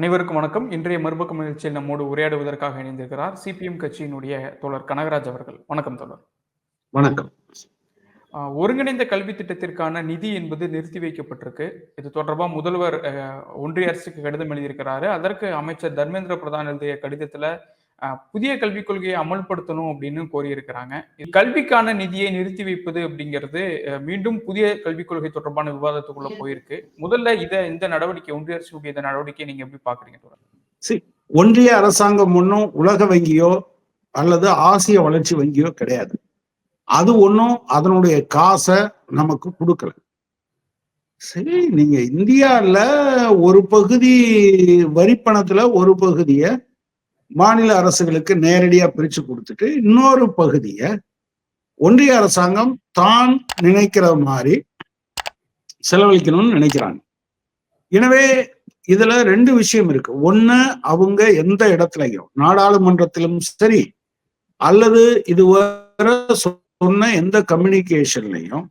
அனைவருக்கும் வணக்கம். இன்றைய மறுபக்கம் நிகழ்ச்சியில் நம்மோடு உரையாடுவதற்காக இணைந்திருக்கிறார் சிபிஎம் கட்சியினுடைய தோழர் கனகராஜ் அவர்கள். வணக்கம் தோழர். வணக்கம். ஒருங்கிணைந்த கல்வி திட்டத்திற்கான நிதி என்பது நிறுத்தி வைக்கப்பட்டிருக்கு. இது தொடர்பா முதல்வர் ஒன்றிய அரசுக்கு கடிதம் எழுதியிருக்கிறாரு. அதற்கு அமைச்சர் தர்மேந்திர பிரதான் எழுதிய கடிதத்துல புதிய கல்விக் கொள்கையை அமல்படுத்தணும் அப்படின்னு கோரியிருக்கிறாங்க. இது கல்விக்கான நிதியை நிறுத்தி வைப்பது அப்படிங்கிறது மீண்டும் புதிய கல்விக் கொள்கை தொடர்பான விவாதத்துக்குள்ள போயிருக்கு. முதல்ல இத இந்த நடவடிக்கை ஒன்றிய அரசுடைய இந்த நடவடிக்கையை நீங்க எப்படி பாக்குறீங்க ஒன்றிய அரசாங்கம் ஒன்றும் உலக வங்கியோ அல்லது ஆசிய வளர்ச்சி வங்கியோ கிடையாது. அது ஒன்றும் அதனுடைய காசை நமக்கு கொடுக்கல. சரி நீங்க இந்தியால ஒரு பகுதி வரிப்பணத்துல ஒரு பகுதிய மாநில அரசுகளுக்கு நேரடியா பிரிச்சு கொடுத்துட்டு இன்னொரு பகுதிய ஒன்றிய அரசாங்கம் தான் நினைக்கிற மாதிரி செலவழிக்கணும்னு நினைக்கிறாங்க. எனவே இதுல ரெண்டு விஷயம் இருக்கு. ஒண்ணு அவங்க எந்த இடத்துலயும் நாடாளுமன்றத்திலும் சரி அல்லது இதுவரை சொன்ன எந்த கம்யூனிகேஷன்லையும்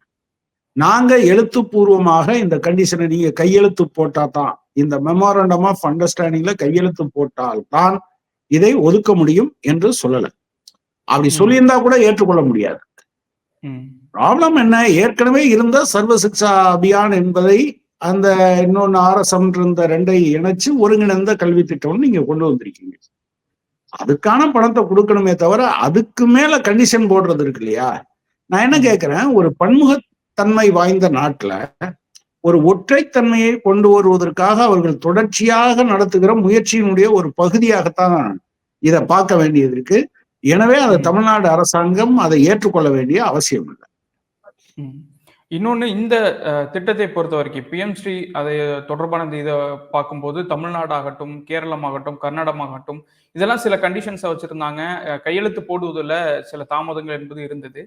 நாங்க எழுத்துப்பூர்வமாக இந்த கண்டிஷனை நீங்க கையெழுத்து போட்டா தான் இந்த மெமோரண்டம் ஆஃப் அண்டர்ஸ்டாண்டிங்ல கையெழுத்து போட்டால் தான் இதை ஒதுக்க முடியும் என்று சொல்லல. அப்படி. சொல்லியிருந்தா கூட ஏற்றுக்கொள்ள முடியாது. ப்ராப்ளம் என்ன? ஏற்கனவே இருந்த சர்வ சிக்ஷா அபியான் என்பதை அந்த இன்னொன்னு ஆர்எஸ்எம் இருந்த ரெண்டை இணைச்சு ஒருங்கிணைந்த கல்வி திட்டம்னு நீங்க கொண்டு வந்திருக்கீங்க. அதுக்கான பணத்தை கொடுக்கணுமே தவிர அதுக்கு மேல கண்டிஷன் போடுறது இருக்கு இல்லையா? நான் என்ன. கேட்கிறேன் ஒரு பன்முகத்தன்மை வாய்ந்த நாட்டுல ஒரு ஒற்றைத்தன்மையை கொண்டு வருவதற்காக அவர்கள் தொடர்ச்சியாக நடத்துகிற முயற்சியினுடைய ஒரு பகுதியாகத்தான் இதை பார்க்க வேண்டியது இருக்கு எனவே அதை ம். தமிழ்நாடு அரசாங்கம் அதை ஏற்றுக்கொள்ள வேண்டிய அவசியம் இல்லை ம். இன்னொன்னு இந்த திட்டத்தை பொறுத்த வரைக்கும் பிஎம் ஸ்ரீ அதை தொடர்பான இதை பார்க்கும்போது தமிழ்நாடு ஆகட்டும் கேரளம் ஆகட்டும் கர்நாடகம் ஆகட்டும் இதெல்லாம் சில கண்டிஷன்ஸை வச்சிருந்தாங்க கையெழுத்து போடுவதில் சில தாமதங்கள் என்பது இருந்தது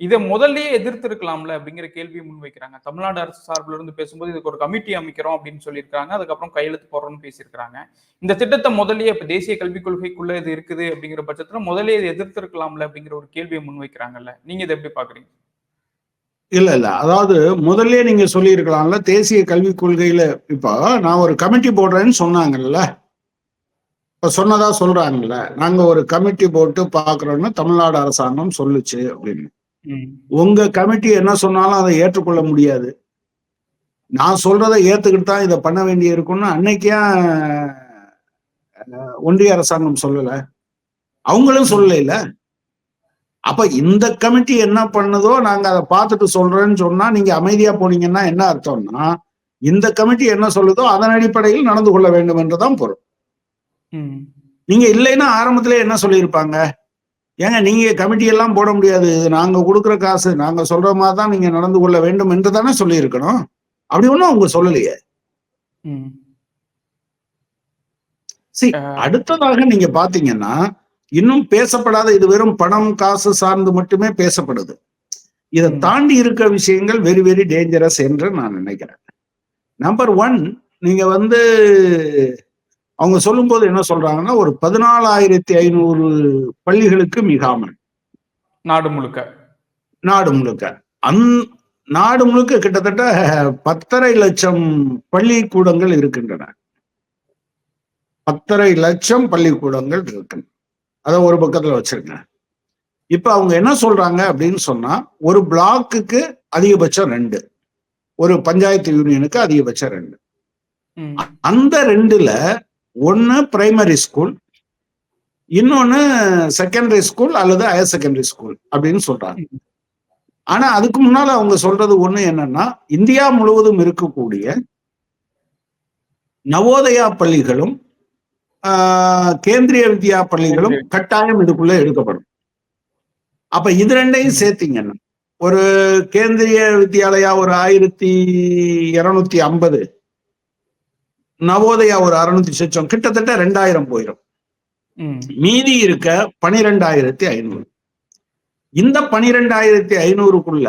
இதை முதல்லயே எதிர்த்து இருக்கலாம்ல அப்படிங்கிற கேள்வியை முன்வைக்கிறாங்க தமிழ்நாடு அரசு சார்பில் இருந்து பேசும்போது இதுக்கு ஒரு கமிட்டி அமைக்கிறோம் அப்படின்னு சொல்லியிருக்காங்க. அதுக்கப்புறம் கையெழுத்து போடுறோம்னு பேசியிருக்காங்க இந்த திட்டத்தை முதல்லயே இப்ப தேசிய கல்விக் கொள்கைக்குள்ள இது இருக்குது அப்படிங்கிற பட்சத்துல முதல்லயே இதை எதிர்த்து இருக்கலாம்ல அப்படிங்கிற ஒரு கேள்வியை முன்வைக்கிறாங்கல்ல நீங்க இதை எப்படி பாக்குறீங்க இல்ல இல்ல. அதாவது முதல்ல நீங்க சொல்லியிருக்கலாம்ல தேசிய கல்விக் கொள்கையில இப்போ நான் ஒரு கமிட்டி போடுறேன்னு சொன்னாங்கல்ல. இப்ப சொன்னதா சொல்றாங்கல்ல. நாங்க ஒரு கமிட்டி போட்டு பாக்குறோம்னு தமிழ்நாடு அரசாங்கம் சொல்லுச்சு அப்படின்னு. உங்க கமிட்டி என்ன சொன்னாலும் அதை ஏற்றுக்கொள்ள முடியாது. நான் சொல்றதை ஏத்துக்கிட்டு தான் இதை பண்ண வேண்டி இருக்கும்னு அன்னைக்கே ஒன்றிய அரசாங்கம் சொல்லல? அவங்களும் சொல்லல இல்ல அப்ப இந்த கமிட்டி என்ன பண்ணுதோ நாங்க அதை பார்த்துட்டு சொல்றேன்னு சொன்னா நீங்க அமைதியா போனீங்கன்னா என்ன அர்த்தம்னா இந்த கமிட்டி என்ன சொல்லுதோ அதன் அடிப்படையில் நடந்து கொள்ள வேண்டும் என்றுதான் பொருள் நீங்க இல்லைன்னா ஆரம்பத்திலே என்ன சொல்லியிருப்பாங்க? ஏங்க நீங்க கமிட்டி எல்லாம் போட முடியாது. நாங்க கொடுக்குற காசு நாங்க சொல்ற மாதிரி தான் நீங்க நடந்து கொள்ள வேண்டும் என்று தானே சொல்லியிருக்கணும். அப்படி ஒண்ணும் அவங்க சொல்லலையே. அஹ், அடுத்ததாக நீங்க பாத்தீங்கன்னா இன்னும் பேசப்படாத இது வெறும் பணம் காசு சார்ந்து மட்டுமே பேசப்படுது. இதை. தாண்டி இருக்க விஷயங்கள் வெரி வெரி டேஞ்சரஸ் என்று நான் நினைக்கிறேன். நம்பர் ஒன் நீங்க வந்து அவங்க சொல்லும்போது என்ன சொல்றாங்கன்னா ஒரு பதினாலாயிரத்தி ஐநூறு பள்ளிகளுக்கு மிகாமல். நாடு முழுக்க. நாடு முழுக்க. அந் நாடு முழுக்க கிட்டத்தட்ட பத்தரை லட்சம் பள்ளிக்கூடங்கள் இருக்கின்றன. பத்தரை லட்சம் பள்ளிக்கூடங்கள் இருக்கு. அதை ஒரு பக்கத்துல வச்சிருங்க. இப்ப அவங்க என்ன சொல்றாங்க அப்படின்னு சொன்னா ஒரு பிளாக்குக்கு அதிகபட்சம் ரெண்டு. ஒரு பஞ்சாயத்து யூனியனுக்கு அதிகபட்சம் ரெண்டு. அந்த ரெண்டுல ஒன்னு பிரைமரி ஸ்கூல் இன்னொன்னு செகண்டரி ஸ்கூல் அல்லது ஹையர் செகண்டரி ஸ்கூல் அப்படின்னு சொல்றாங்க. ஆனா அதுக்கு முன்னால அவங்க சொல்றது ஒண்ணு என்னன்னா இந்தியா முழுவதும் இருக்கக்கூடிய நவோதயா பள்ளிகளும் கேந்திரிய வித்யா பள்ளிகளும் கட்டாயம் இதுக்குள்ள எடுக்கப்படும். அப்ப இது ரெண்டையும் சேர்த்தீங்கன்னா ஒரு கேந்திரிய வித்யாலயா ஒரு ஆயிரத்தி இருநூத்தி ஐம்பது நவோதயா ஒரு அறுநூத்தி சொச்சம். கிட்டத்தட்ட ரெண்டாயிரம் போயிடும் மீதி இருக்க பனிரெண்டாயிரத்தி ஐநூறு. இந்த பனிரெண்டாயிரத்தி ஐநூறுக்குள்ள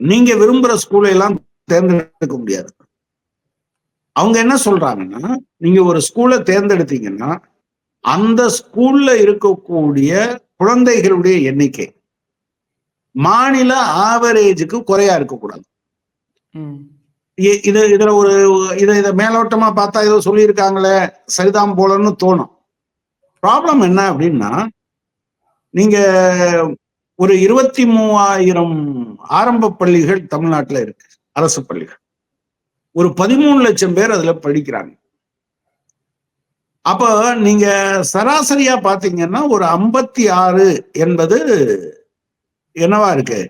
நீங்க விரும்புற ஸ்கூலை எல்லாம் தேர்ந்தெடுக்க முடியாது. அவங்க என்ன சொல்றாங்கன்னா நீங்க ஒரு ஸ்கூலை தேர்ந்தெடுத்தீங்கன்னா அந்த ஸ்கூல்ல இருக்கக்கூடிய குழந்தைகளுடைய எண்ணிக்கை மாநில ஆவரேஜுக்கு குறையா இருக்கக்கூடாது. இது இதுல ஒரு இதை இதை மேலோட்டமா பார்த்தா ஏதோ சொல்லியிருக்காங்களே சரிதான் போலன்னு தோணும். ப்ராப்ளம் என்ன அப்படின்னா நீங்க ஒரு இருபத்தி மூவாயிரம் ஆரம்ப பள்ளிகள் தமிழ்நாட்டுல இருக்கு அரசு பள்ளிகள். ஒரு பதிமூணு லட்சம் பேர் அதுல படிக்கிறாங்க. அப்ப நீங்க சராசரியா பாத்தீங்கன்னா ஒரு ஐம்பத்தி ஆறு என்பது என்னவா இருக்கு?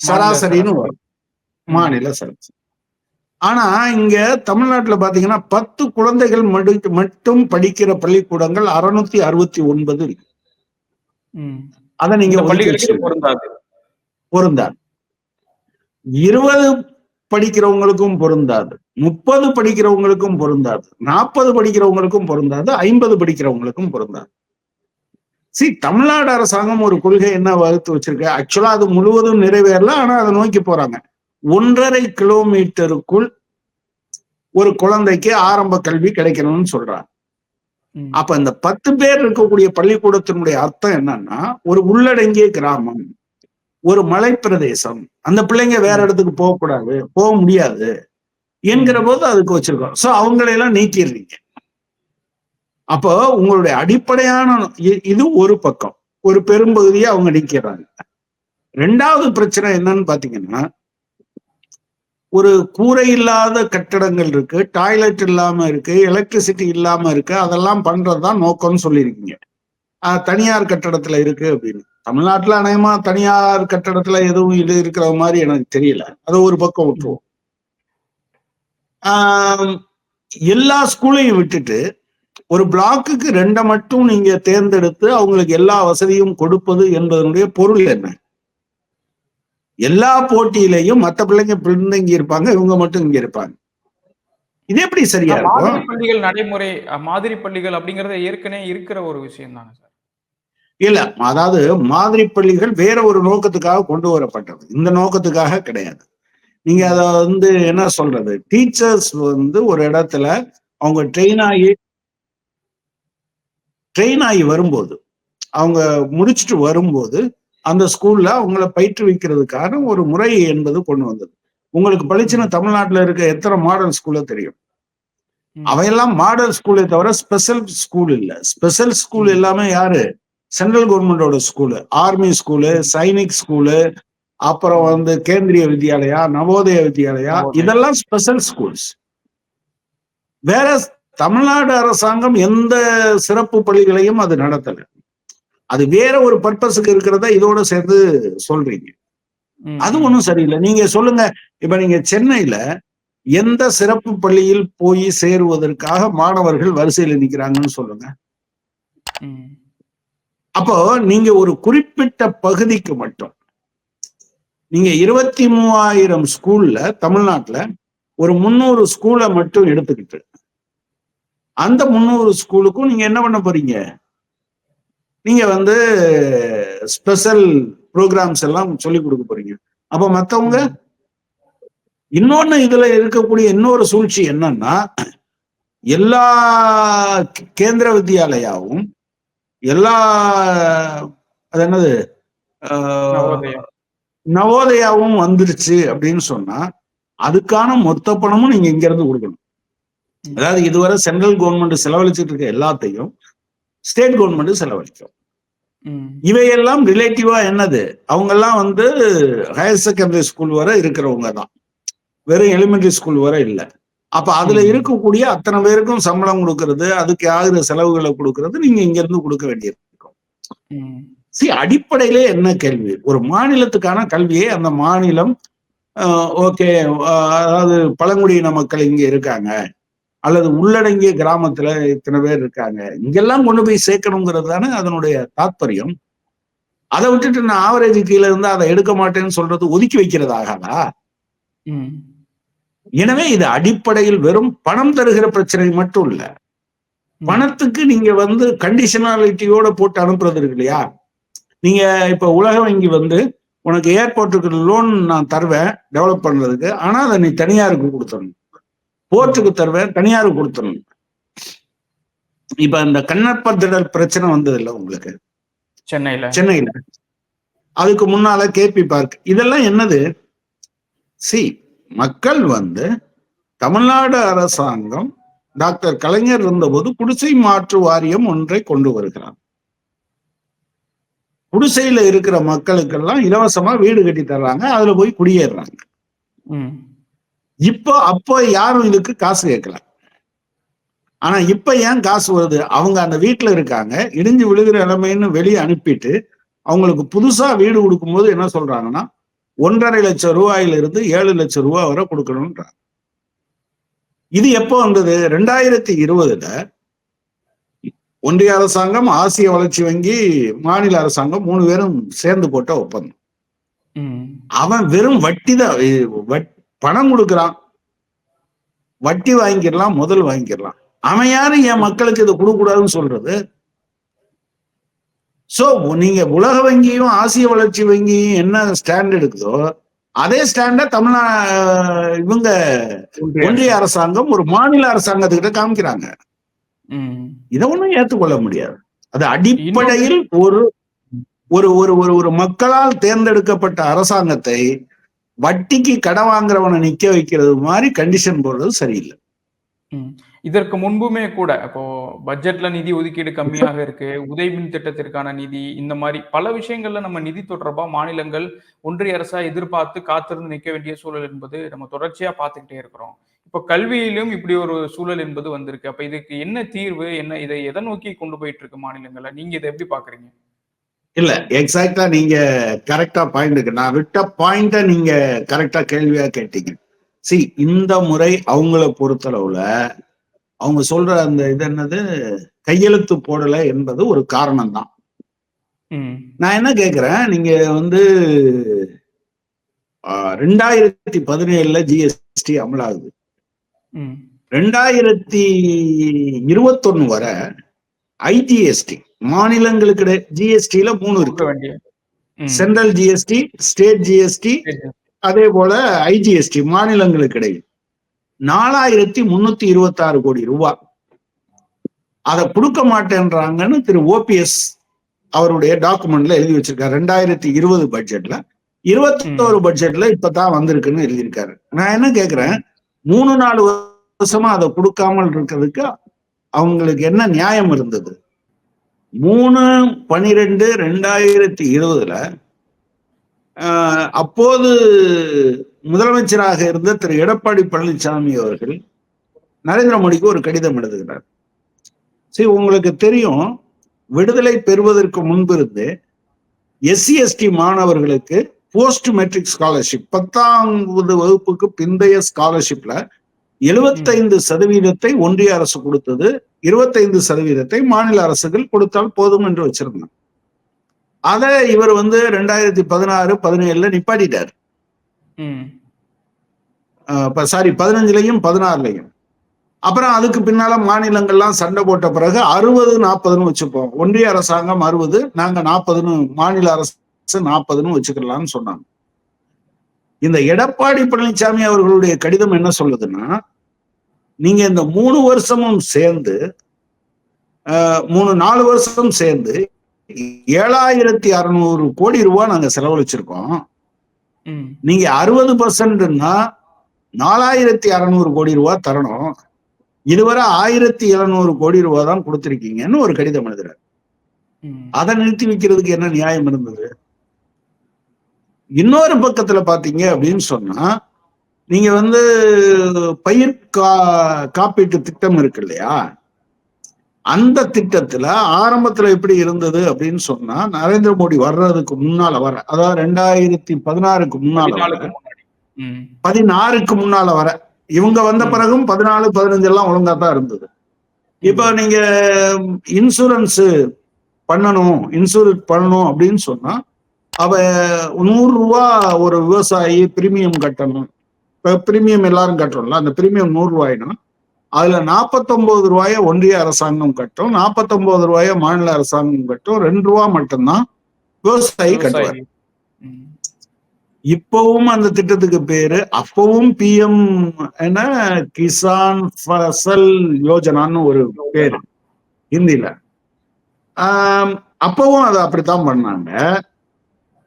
சராசரின்னு வரும். மாநில சராசரி. ஆனா இங்க தமிழ்நாட்டுல பாத்தீங்கன்னா பத்து குழந்தைகள் மடு- மட்டும் படிக்கிற பள்ளிக்கூடங்கள் அறுநூத்தி அறுபத்தி ஒன்பது இருக்கு. ம். அதை நீங்க பொருந்தாது. இருபது படிக்கிறவங்களுக்கும் பொருந்தாது. முப்பது படிக்கிறவங்களுக்கும் பொருந்தாது. நாற்பது படிக்கிறவங்களுக்கும் பொருந்தாது. ஐம்பது படிக்கிறவங்களுக்கும் பொருந்தாது. சி தமிழ்நாடு அரசாங்கம் ஒரு கொள்கை என்ன வகுத்து வச்சிருக்கு? ஆக்சுவலா அது முழுவதும் நிறைவேறல ஆனா அதை நோக்கி போறாங்க. ஒன்றரை கிலோமீட்டருக்குள் ஒரு குழந்தைக்கு ஆரம்ப கல்வி கிடைக்கணும்னு சொல்றாங்க. அப்ப இந்த பத்து பேர் இருக்கக்கூடிய பள்ளிக்கூடத்தினுடைய அர்த்தம் என்னன்னா ஒரு உள்ளடங்கிய கிராமம் ஒரு மலை பிரதேசம் அந்த பிள்ளைங்க வேற இடத்துக்கு போகக்கூடாது போக முடியாது என்கிற போது அதுக்கு வச்சிருக்கோம். சோ அவங்களையெல்லாம் நீக்கிடுறீங்க. அப்போ உங்களுடைய அடிப்படையான இது ஒரு பக்கம். ஒரு பெரும்பகுதியை அவங்க நீக்கிறாங்க ரெண்டாவது பிரச்சனை என்னன்னு பாத்தீங்கன்னா ஒரு கூரை இல்லாத கட்டடங்கள் இருக்கு டாய்லெட் இல்லாம இருக்கு எலக்ட்ரிசிட்டி இல்லாம இருக்கு அதெல்லாம் பண்றதுதான் நோக்கம்னு சொல்லியிருக்கீங்க. தனியார் கட்டடத்துல இருக்கு அப்படின்னு. தமிழ்நாட்டுல அநேகமா தனியார் கட்டடத்துல எதுவும் இது இருக்கிற மாதிரி எனக்கு தெரியல. அதை ஒரு பக்கம் விட்டுருவோம். எல்லா ஸ்கூலையும் விட்டுட்டு ஒரு பிளாக்குக்கு ரெண்டை மட்டும் நீங்க தேர்ந்தெடுத்து அவங்களுக்கு எல்லா வசதியும் கொடுப்பது என்பதனுடைய பொருள் என்ன? எல்லா போட்டியிலையும் மத்த பிள்ளைங்க பிள்ளைங்க இருப்பாங்க இவங்க மட்டும் இங்க இருப்பாங்க. இது எப்படி சரியா மாதிரி பள்ளிகள் நடைமுறை மாதிரி பள்ளிகள் அப்படிங்கறது ஏற்கனவே இருக்கிற ஒரு விஷயம் தானே சார்? இல்ல அதாவது மாதிரி பள்ளிகள் வேற ஒரு நோக்கத்துக்காக கொண்டு வரப்பட்டது. இந்த நோக்கத்துக்காக கிடையாது. நீங்க அத வந்து என்ன சொல்றது? டீச்சர்ஸ் வந்து ஒரு இடத்துல அவங்க ட்ரெயின் ஆகி ட்ரெயின் ஆகி வரும்போது அவங்க முடிச்சுட்டு வரும்போது அந்த ஸ்கூல்ல அவங்கள பயிற்றுவிக்கிறதுக்கான ஒரு முறை என்பது கொண்டு வந்தது உங்களுக்கு பளிச்சுன்னு தமிழ்நாட்டுல இருக்க எத்தனை மாடல் ஸ்கூல்ல தெரியும். அவையெல்லாம் மாடல் ஸ்கூலே தவிர ஸ்பெஷல் ஸ்கூல் இல்ல ஸ்பெஷல் ஸ்கூல். எல்லாமே யாரு சென்ட்ரல் கவர்மெண்டோட school army school Sainik school அப்புறம். வந்து கேந்திரிய வித்யாலயா நவோதய வித்யாலயா. இதெல்லாம் ஸ்பெஷல் ஸ்கூல்ஸ் வேற தமிழ்நாடு அரசாங்கம் எந்த சிறப்பு பள்ளிகளையும் அது நடத்தல அது வேற ஒரு பர்பஸுக்கு இருக்கிறத இதோட சேர்த்து சொல்றீங்க. அது ம். ஒண்ணும் சரியில்லை. நீங்க சொல்லுங்க. இப்ப நீங்க சென்னையில எந்த சிறப்பு பள்ளியில் போய் சேருவதற்காக மாணவர்கள் வரிசையில் நிக்கிறாங்கன்னு சொல்லுங்க. அப்போ நீங்க ஒரு குறிப்பிட்ட பகுதிக்கு மட்டும் நீங்க இருபத்தி மூவாயிரம் ஸ்கூல்ல தமிழ்நாட்டுல ஒரு முந்நூறு ஸ்கூலை மட்டும் எடுத்துக்கிட்டு அந்த முந்நூறு ஸ்கூலுக்கும் நீங்க என்ன பண்ண போறீங்க? நீங்க வந்து ஸ்பெஷல் ப்ரோக்ராம்ஸ் எல்லாம் சொல்லி கொடுக்க போறீங்க அப்ப மத்தவங்க இன்னொன்னு இதுல இருக்கக்கூடிய இன்னொரு சூழ்ச்சி என்னன்னா எல்லா கேந்திர வித்யாலயாவும் எல்லா அது என்னது. நவோதயாவும் வந்துருச்சு அப்படின்னு சொன்னா அதுக்கான மொத்த பணமும் நீங்க இங்க இருந்து கொடுக்கணும். அதாவது இதுவரை சென்ட்ரல் கவர்மெண்ட் செலவழிச்சிட்டு இருக்க எல்லாத்தையும் ஸ்டேட் கவர்மெண்ட் செலவழிக்கும். இவையெல்லாம் ரிலேட்டிவா என்னது? அவங்க எல்லாம் வந்து ஹையர் செகண்டரி ஸ்கூல் வரை இருக்கிறவங்க தான். வெறும் எலிமெண்டரி ஸ்கூல் வரை இல்ல. அப்ப அதுல. இருக்கக்கூடிய அத்தனை பேருக்கும் சம்பளம் கொடுக்கறது அதுக்கு ஆகிற செலவுகளை கொடுக்கறது நீங்க இங்க இருந்து கொடுக்க வேண்டியது இருக்கும். ம். சி அடிப்படையிலே என்ன கேள்வி? ஒரு மாநிலத்துக்கான கல்வியை அந்த மாநிலம் ஓகே அதாவது பழங்குடியின மக்கள் இங்க இருக்காங்க. அல்லது உள்ளடங்கிய கிராமத்துல இத்தனை பேர் இருக்காங்க. இங்கெல்லாம் கொண்டு போய் சேர்க்கணுங்கிறது தானே அதனுடைய தாத்பரியம். அதை விட்டுட்டு நான் ஆவரேஜ் கீழே இருந்து அதை எடுக்க மாட்டேன்னு சொல்றது ஒதுக்கி வைக்கிறது ஆகாதா? ம். எனவே இது அடிப்படையில் வெறும் பணம் தருகிற பிரச்சனை மட்டும் இல்ல. பணத்துக்கு நீங்க வந்து கண்டிஷனாலிட்டியோட போட்டு அனுப்புறது இருக்கு இல்லையா? நீங்க இப்ப உலக வங்கி வந்து உனக்கு ஏர்போர்ட்டுக்கு லோன் நான் தருவேன் டெவலப் பண்றதுக்கு. ஆனா அதை நீ தனியாருக்கு கொடுத்துடணும். போர்ட்டுக்கு தருவேன் தனியாருக்கு கொடுத்துடணும் இப்ப இந்த கண்ணப்ப திடல் பிரச்சனை வந்தது இல்ல உங்களுக்கு? சென்னையில. சென்னையில. அதுக்கு முன்னால கேபி பார்க். இதெல்லாம் என்னது? சி மக்கள் வந்து தமிழ்நாடு அரசாங்கம் டாக்டர் கலைஞர் இருந்தபோது குடிசை மாற்று வாரியம் ஒன்றை கொண்டு வருகிறார். குடிசையில இருக்கிற மக்களுக்கெல்லாம் இலவசமா வீடு கட்டி தர்றாங்க அதுல போய் குடியேறுறாங்க. ம். இப்போ அப்போ யாரும் இதுக்கு காசு கேட்கல. ஆனா இப்ப ஏன் காசு வருது? அவங்க அந்த வீட்டுல இருக்காங்க இடிஞ்சு விழுகிற நிலைமைன்னு வெளியே அனுப்பிட்டு அவங்களுக்கு புதுசா வீடு கொடுக்கும்போது என்ன சொல்றாங்கன்னா ஒன்றரை லட்சம் ரூபாயில இருந்து ஏழு லட்சம் ரூபாய் வரை கொடுக்கணும்ன்றாங்க. இது எப்போ வந்தது? ரெண்டாயிரத்தி இருபதுல ஒன்றிய அரசாங்கம் ஆசிய வளர்ச்சி வங்கி மாநில அரசாங்கம் மூணு பேரும் சேர்ந்து போட்ட ஒப்பந்தம். அவன் வெறும் வட்டி தான் பணம் கொடுக்கறான். வட்டி வாங்கிடலாம் முதல் வாங்கிடலாம். அவன் யாரு? என் மக்களுக்கு இதை கொடுக்கக்கூடாதுன்னு சொல்றது. சோ நீங்க உலக வங்கியும் ஆசிய வளர்ச்சி வங்கியும் என்ன ஸ்டாண்ட் எடுக்குதோ அதே ஸ்டாண்ட தமிழ்நா இவங்க ஒன்றிய அரசாங்கம் ஒரு மாநில அரசாங்கத்துக்கிட்ட காமிக்கிறாங்க. இதை ஒண்ணும் ஏத்துக்கொள்ள முடியாது. அது அடிப்படையில் ஒரு ஒரு ஒரு ஒரு மக்களால் தேர்ந்தெடுக்கப்பட்ட அரசாங்கத்தை வட்டிக்கு கடன் வாங்குறவனை நிக்க வைக்கிறது மாதிரி கண்டிஷன் போடுறது சரியில்லை. இதற்கு முன்புமே கூட இப்போ பட்ஜெட்ல நிதி ஒதுக்கீடு கம்மியாக இருக்கு உதவியின் திட்டத்திற்கான நிதி இந்த மாதிரி பல விஷயங்கள்ல நம்ம நிதி தொடர்பா மாநிலங்கள் ஒன்றிய அரசா எதிர்பார்த்து காத்திருந்து நிக்க வேண்டிய சூழல் என்பது நம்ம தொடர்ச்சியா பார்த்துக்கிட்டே இருக்கிறோம். இப்போ கல்வியிலும் இப்படி ஒரு சூழல் என்பது வந்திருக்கு. அப்ப இதுக்கு என்ன தீர்வு என்ன இதை எதை நோக்கி கொண்டு போயிட்டு இருக்கு மாநிலங்களை நீங்க இதை எப்படி பாக்குறீங்க இல்ல எக்ஸாக்டா நீங்க கரெக்டா பாயிண்ட்டுக்கு நான் விட்ட பாயிண்ட நீங்க கரெக்டா கேள்வியா கேட்டீங்க. சி இந்த முறை அவங்கள பொறுத்தளவுல அவங்க சொல்ற அந்த இது என்னது? கையெழுத்து போடல என்பது ஒரு காரணம் தான் நான் என்ன கேக்குறேன்? நீங்க வந்து ரெண்டாயிரத்தி பதினேழுல ஜிஎஸ்டி அமலாகுது. ரெண்டாயிரத்தி இருபத்தொன்னு வரை ஐஜிஎஸ்டி மாநிலங்களுக்கு ஜிஎஸ்டில மூணு இருக்கு. Central GST state GST. அதே போல ஐஜிஎஸ்டி மாநிலங்களுக்கு இடையே நாலாயிரத்தி முன்னூத்தி இருபத்தி ஆறு கோடி ரூபாய் அதை கொடுக்க மாட்டேன்றாங்கன்னு திரு ஓபிஎஸ் அவருடைய டாக்குமெண்ட்ல எழுதி வச்சிருக்காரு. ரெண்டாயிரத்தி இருபது பட்ஜெட்ல இருபத்தோரு பட்ஜெட்ல இப்பதான் வந்திருக்குன்னு எழுதியிருக்காரு. நான் என்ன கேக்குறேன்? மூணு நாலு வருஷமா அதை கொடுக்காமல் இருக்கிறதுக்கு அவங்களுக்கு என்ன நியாயம் இருந்தது? மூணு பனிரெண்டு ரெண்டாயிரத்தி இருபதுல ஆஹ் அப்போது முதலமைச்சராக இருந்த திரு எடப்பாடி பழனிசாமி அவர்கள் நரேந்திர மோடிக்கு ஒரு கடிதம் எழுதுகிறார். சரி உங்களுக்கு தெரியும் விடுதலை பெறுவதற்கு முன்பிருந்து எஸ்சி எஸ்டி மாணவர்களுக்கு போஸ்ட் மெட்ரிக் ஸ்காலர்ஷிப் பத்தாவது வகுப்புக்கு பிந்தைய ஸ்காலர்ஷிப்ல எழுபத்தைந்து சதவீதத்தை ஒன்றிய அரசு கொடுத்தது இருபத்தைந்து சதவீதத்தை மாநில அரசுகள் கொடுத்தால் போதும் என்று வச்சிருந்தாங்க. அதை இவர் வந்து ரெண்டாயிரத்தி பதினாறு பதினேழுல நிப்பாட்டிட்டார். சாரி பதினஞ்சுலயும் பதினாறுலயும். அப்புறம் அதுக்கு பின்னால மாநிலங்கள்லாம் சண்டை போட்ட பிறகு அறுபது நாற்பதுன்னு வச்சுப்போம். ஒன்றிய அரசாங்கம் அறுபது நாங்க நாற்பதுன்னு மாநில அரசு நாற்பதுன்னு வச்சுக்கலாம்னு சொன்னாங்க. இந்த எடப்பாடி பழனிசாமி அவர்களுடைய கடிதம் என்ன சொல்லுதுன்னா நீங்க இந்த மூணு வருஷமும் சேர்ந்து மூணு நாலு வருஷம் சேர்ந்து ஏழாயிரத்தி அறுநூறு கோடி ரூபாய் நாங்க செலவழிச்சிருக்கோம். நீங்க அறுபது பர்சன்ட்னா நாலாயிரத்தி அறநூறு கோடி ரூபாய் தரணும். இதுவரை ஆயிரத்தி எழுநூறு கோடி ரூபாய் தான் கொடுத்திருக்கீங்கன்னு ஒரு கடிதம் எழுதுறாரு. அதை நிறுத்தி வைக்கிறதுக்கு என்ன நியாயம் இருந்தது? இன்னொரு பக்கத்துல பாத்தீங்க அப்படின்னு சொன்னா நீங்க வந்து பயிர் கா காப்பீட்டு திட்டம் இருக்கு இல்லையா? அந்த திட்டத்துல ஆரம்பத்துல எப்படி இருந்தது அப்படின்னு சொன்னா நரேந்திர மோடி வர்றதுக்கு முன்னால வர அதாவது ரெண்டாயிரத்தி பதினாறுக்கு முன்னால பதினாறுக்கு முன்னால வர இவங்க வந்த. பிறகும் பதினாலு பதினஞ்சு எல்லாம் ஒழுங்கா தான் இருந்தது. இப்போ நீங்க இன்சூரன்ஸ் பண்ணணும் இன்சூரன்ஸ் பண்ணணும் அப்படின்னு சொன்னா அவ நூறு ரூபா ஒரு விவசாயி பிரீமியம் கட்டணும். இப்ப பிரீமியம் எல்லாரும் கட்டுறோம்ல அந்த பிரீமியம் நூறு ரூபாய்னா அதுல நாற்பத்தொன்பது ரூபாய ஒன்றிய அரசாங்கம் கட்டும் நாற்பத்தொன்பது ரூபாய மாநில அரசாங்கம் கட்டும் ரெண்டு ரூபா மட்டும்தான் விவசாயி கட்டுவார். இப்பவும் அந்த திட்டத்துக்கு பேரு அப்பவும் பிஎம் என்ன கிசான் ஃபசல் யோஜனான்னு ஒரு பேரு ஹிந்தில ஆம், அப்பவும் அதை அப்படித்தான் பண்ணாங்க.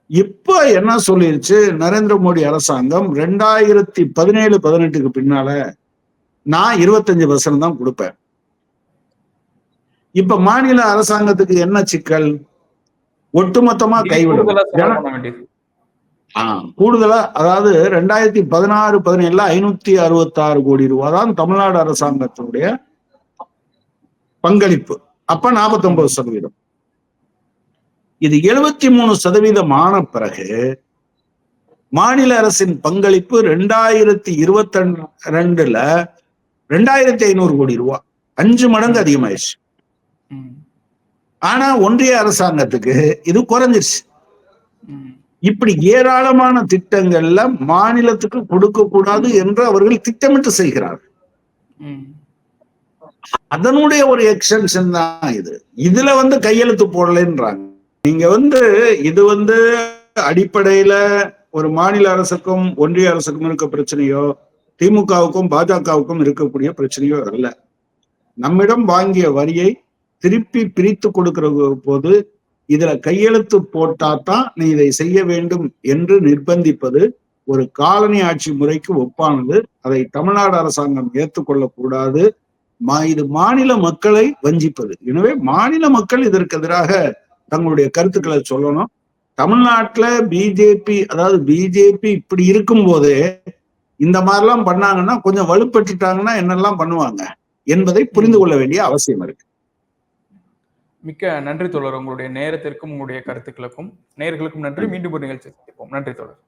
இப்ப என்ன சொல்லிருச்சு? நரேந்திர மோடி அரசாங்கம் ரெண்டாயிரத்தி பதினேழு பதினெட்டுக்கு பின்னால நான் இருபத்தஞ்சு பர்சன்ட் தான் கொடுப்பேன். இப்ப மாநில அரசாங்கத்துக்கு என்ன சிக்கல்? ஒட்டுமொத்தமா கைவிடும் கூடுதலா அதாவது ரெண்டாயிரத்தி பதினாறு பதினேழுல ஐநூத்தி அறுபத்தி ஆறு கோடி ரூபாய் தான் தமிழ்நாடு அரசாங்கத்தினுடைய பங்களிப்பு. அப்ப 49% சதவீதம். இது எழுபத்தி மூணு சதவீதம் ஆன பிறகு மாநில அரசின் பங்களிப்பு ரெண்டாயிரத்தி இருபத்தி ரெண்டுல ரெண்டாயிரத்தி ஐநூறு கோடி ரூபாய் அஞ்சு மடங்கு அதிகமாயிருச்சு. ம், ஆனா ஒன்றிய அரசாங்கத்துக்கு இது குறைஞ்சிருச்சு. இப்படி ஏராளமான திட்டங்கள்ல மாநிலத்துக்கு கொடுக்க கூடாது என்று அவர்கள் திட்டமிட்டு செய்கிறார்கள். அதனுடைய ஒரு எக்ஸ்டென்ஷன் தான் இது. இதுல வந்து கையெழுத்து போடலைன்றாங்க. நீங்க வந்து இது வந்து அடிப்படையில ஒரு மாநில அரசுக்கும் ஒன்றிய அரசுக்கும் இருக்க பிரச்சனையோ திமுகவுக்கும் பாஜகவுக்கும் இருக்கக்கூடிய பிரச்சனையோ அல்ல. நம்மிடம் வாங்கிய வரியை திருப்பி பிரித்து கொடுக்கிற போது இதுல கையெழுத்து போட்டாதான் நீ இதை செய்ய வேண்டும் என்று நிர்பந்திப்பது ஒரு காலனி ஆட்சி முறைக்கு ஒப்பானது. அதை தமிழ்நாடு அரசாங்கம் ஏற்றுக்கொள்ளக்கூடாது. மா இது மாநில மக்களை வஞ்சிப்பது. எனவே மாநில மக்கள் இதற்கு எதிராக தங்களுடைய கருத்துக்களை சொல்லணும். தமிழ்நாட்டுல பிஜேபி அதாவது பிஜேபி இப்படி இருக்கும்போது இந்த மாதிரிலாம் பண்ணாங்கன்னா கொஞ்சம் வலுப்பட்டுட்டாங்கன்னா என்னெல்லாம் பண்ணுவாங்க என்பதை புரிந்து கொள்ள வேண்டிய அவசியம் இருக்கு. மிக்க நன்றி தோழர். உங்களுடைய நேரத்திற்கும் உங்களுடைய கருத்துக்களுக்கும். நேர்களுக்கும் நன்றி. மீண்டும் ஒரு நிகழ்ச்சி சந்திப்போம். நன்றி தோழர்.